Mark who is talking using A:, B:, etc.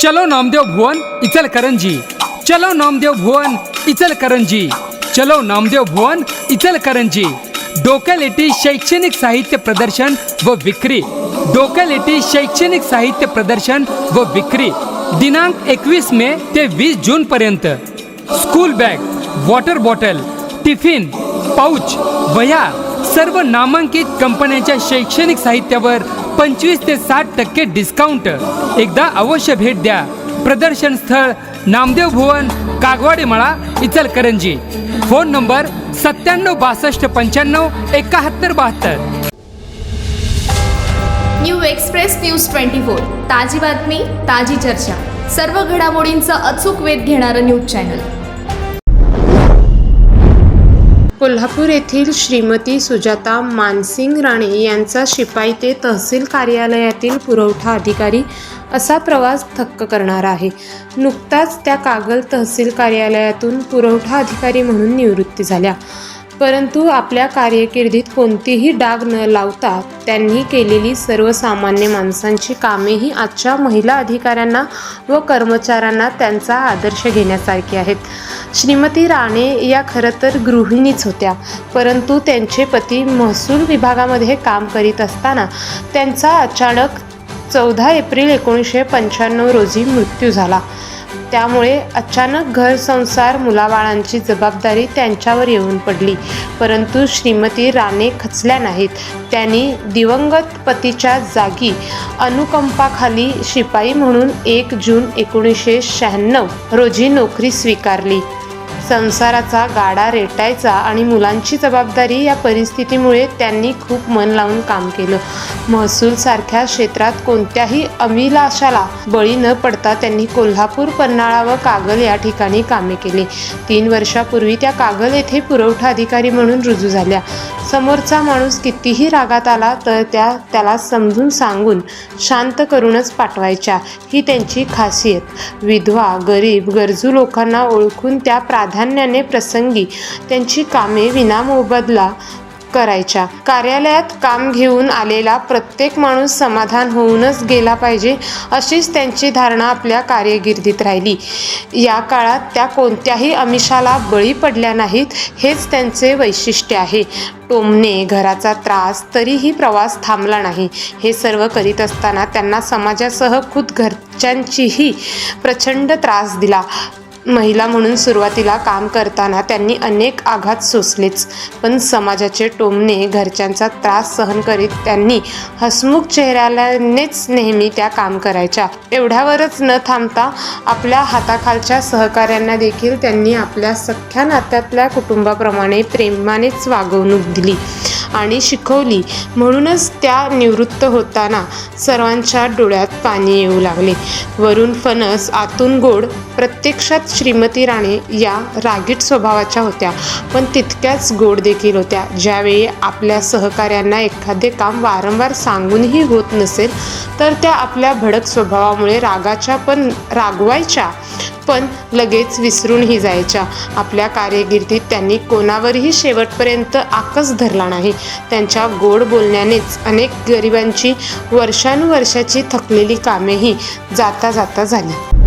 A: चलो नामदेव भुवन इचलकरंजी चलो नामदेव भुवन इचलकरंजी चलो नामदेव भुवन इचलकरंजी डोक्यालेटी शैक्षणिक साहित्य प्रदर्शन व विक्री। डोक्यालेटी शैक्षणिक साहित्य प्रदर्शन व विक्री। दिनांक एकवीस मे ते वीस जून पर्यंत। School bag water bottle tiffin pouch वह्या सर्व नामांकित कंपन्यांच्या शैक्षणिक साहित्यावर पंचवीस ते साठ टक्के डिस्काउंट एकदा अवश्य भेट द्या. प्रदर्शन स्थळ नामदेव भुवन कागवाडी मळा इचलकरंजी. फोन नंबर सत्त्याण्णव बासष्ट पंच्याण्णव एकाहत्तर बहात्तर.
B: New express news twenty four. ताजी बातमी ताजी चर्चा. सर्व घडामोडींचा अचूक वेध घेणारं न्यूज चॅनल.
C: कोल्हापूर येथील श्रीमती सुजाता मानसिंग राणे यांचा शिपाई ते तहसील कार्यालयातील पुरवठा अधिकारी असा प्रवास थक्क करणारा आहे. नुकताच त्या कागल तहसील कार्यालयातून पुरवठा अधिकारी म्हणून निवृत्ती झाल्या. परंतु आपल्या कार्यकिर्दीत कोणतीही डाग न लावता त्यांनी केलेली सर्वसामान्य माणसांची कामेही आजच्या महिला अधिकाऱ्यांना व कर्मचाऱ्यांना त्यांचा आदर्श घेण्यासारखी आहेत. श्रीमती राणे या खरं तर गृहिणीच होत्या. परंतु त्यांचे पती महसूल विभागामध्ये काम करीत असताना त्यांचा अचानक चौदा एप्रिल एकोणीसशे पंच्याण्णव रोजी मृत्यू झाला. त्यामुळे अचानक घर संसार मुलाबाळांची जबाबदारी त्यांच्यावर येऊन पडली. परंतु श्रीमती राणे खचल्या नाहीत. त्यांनी दिवंगत पतीच्या जागी अनुकंपाखाली शिपाई म्हणून एक जून एकोणीसशे शहाण्णव रोजी नोकरी स्वीकारली. संसाराचा गाडा रेटायचा आणि मुलांची जबाबदारी या परिस्थितीमुळे त्यांनी खूप मन लावून काम केलं. महसूल सारख्या क्षेत्रात कोणत्याही अमिलाशाला बळी न पडता त्यांनी कोल्हापूर पन्हाळा व कागल या ठिकाणी कामे केली. तीन वर्षापूर्वी त्या कागल येथे पुरवठा अधिकारी म्हणून रुजू झाल्या. समोरचा माणूस कितीही रागात आला तर त्या त्याला समजून सांगून शांत करूनच पाठवायच्या ही त्यांची खासियत. विधवा गरीब गरजू लोकांना ओळखून त्या प्राधान्याने प्रसंगी त्यांची कामे विनामोबदला करायच्या. कार्यालयात काम घेऊन आलेला प्रत्येक माणूस समाधान होऊनच गेला पाहिजे अशीच त्यांची धारणा आपल्या कार्यकिर्दीत राहिली. या काळात त्या कोणत्याही अमिषाला बळी पडल्या नाहीत हेच त्यांचे वैशिष्ट्य आहे. टोमणे घराचा त्रास तरीही प्रवास थांबला नाही. हे सर्व करीत असताना त्यांना समाजासह खुद घरच्यांचीही प्रचंड त्रास दिला. महिला म्हणून सुरुवातीला काम करताना त्यांनी अनेक आघात सोसलेच. पण समाजाचे टोमणे घरच्यांचा त्रास सहन करीत त्यांनी हसमुख चेहऱ्यानेच नेहमी त्या काम करायच्या. एवढ्यावरच न थांबता आपल्या हाताखालच्या सहकाऱ्यांना देखील त्यांनी आपल्या सख्ख्या नात्यातल्या कुटुंबाप्रमाणे प्रेमानेच वागवणूक दिली. आणि शिकवली. म्हणूनच त्या निवृत्त होताना सर्वांच्या डोळ्यात पाणी येऊ लागले. वरून फणस आतून गोड प्रत्यक्षात श्रीमती राणे या रागीट स्वभावाच्या होत्या. पण तितक्याच गोड देखील होत्या. ज्यावेळी आपल्या सहकाऱ्यांना एखादे काम वारंवार सांगूनही होत नसेल तर त्या आपल्या भडक स्वभावामुळे रागाच्या पण रागवायच्या. पण लगेच विसरूनही जायच्या. आपल्या कार्यकिर्दीत त्यांनी कोणावरही शेवटपर्यंत आकस धरला नाही. त्यांच्या गोड बोलण्यानेच अनेक गरिबांची वर्षानुवर्षाची थकलेली कामेही जाता जाता झाली.